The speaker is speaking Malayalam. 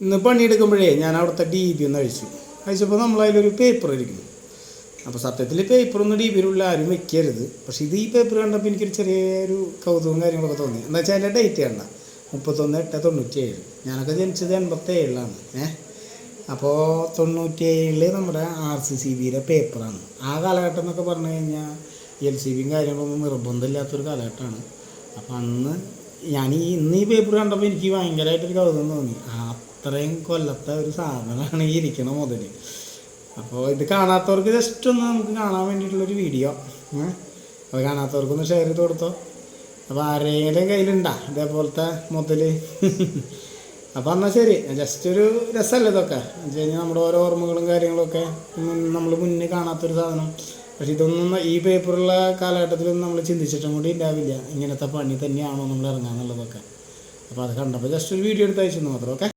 ഇന്ന് പണിയെടുക്കുമ്പോഴേ ഞാൻ അവിടുത്തെ ഡി ബി ഒന്ന് അഴിച്ചു. അഴിച്ചപ്പോൾ നമ്മളതിലൊരു പേപ്പർ ഇരിക്കുന്നു. അപ്പോൾ സത്യത്തിൽ പേപ്പറൊന്നും ഡി ബിയിലുള്ള ആരും വെക്കരുത്. പക്ഷേ ഇത് ഈ പേപ്പർ കണ്ടപ്പോൾ എനിക്കൊരു ചെറിയൊരു കൗതുകവും കാര്യങ്ങളൊക്കെ തോന്നി. എന്താ വെച്ചാൽ അതിന്റെ ഡേറ്റ് കണ്ട. മുപ്പത്തൊന്ന് എട്ട് തൊണ്ണൂറ്റി ഏഴ് ഞാനൊക്കെ ജനിച്ചത് എൺപത്തി ഏഴിലാണ് ഏഹ് അപ്പോൾ തൊണ്ണൂറ്റി ഏഴിൽ നമ്മുടെ ആർ സി സി ബിയുടെ പേപ്പറാണ് ആ കാലഘട്ടം എന്നൊക്കെ പറഞ്ഞു കഴിഞ്ഞാൽ എൽ സി ബിയും കാര്യങ്ങളൊന്നും നിർബന്ധമില്ലാത്തൊരു കാലഘട്ടമാണ്. അപ്പോൾ അന്ന് ഞാൻ ഈ ഇന്ന് ഈ പേപ്പർ കണ്ടപ്പോൾ എനിക്ക് ഭയങ്കരമായിട്ടൊരു കൗതുകം തോന്നി. അത്രയും കൊല്ലത്തെ ഒരു സാധനമാണ് ഈ ഇരിക്കണ മുതൽ അപ്പോൾ ഇത് കാണാത്തവർക്ക് ജസ്റ്റ് ഒന്ന് നമുക്ക് കാണാൻ വേണ്ടിയിട്ടുള്ളൊരു വീഡിയോ അത് കാണാത്തവർക്കൊന്ന് ഷെയർ ചെയ്ത് കൊടുത്തോ. അപ്പോൾ ആരെങ്കിലും കയ്യിലുണ്ടാ ഇതേപോലത്തെ മുതൽ അപ്പോൾ എന്നാൽ ശരി ജസ്റ്റ് ഒരു രസമല്ലേ ഇതൊക്കെ. എന്ന് വെച്ച് കഴിഞ്ഞാൽ നമ്മുടെ ഓരോ ഓർമ്മകളും കാര്യങ്ങളൊക്കെ നമ്മൾ മുന്നേ കാണാത്തൊരു സാധനം. പക്ഷെ ഇതൊന്നും ഈ പേപ്പറുള്ള കാലഘട്ടത്തിലൊന്നും നമ്മൾ ചിന്തിച്ചിട്ടും കൂടി ഉണ്ടാവില്ല ഇങ്ങനത്തെ പണി തന്നെയാണോ നമ്മൾ ഇറങ്ങാന്നുള്ളതൊക്കെ. അപ്പോൾ അത് കണ്ടപ്പോൾ ജസ്റ്റ് ഒരു വീഡിയോ എടുത്ത് അയച്ചു മാത്രം ഓക്കെ